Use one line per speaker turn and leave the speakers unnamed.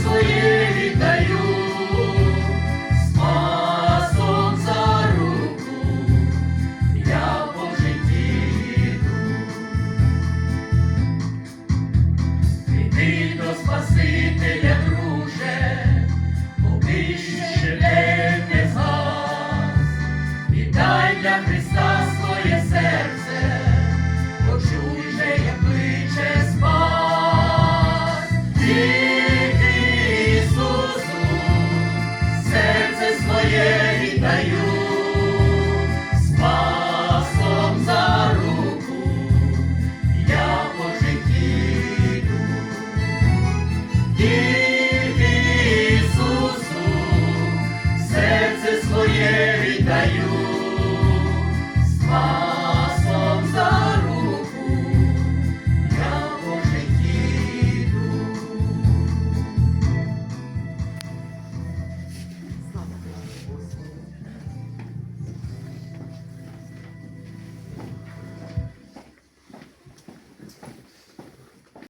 своє віддаю. своє віддаю, спасом за руку я по житті Ісусу серце своє віддаю.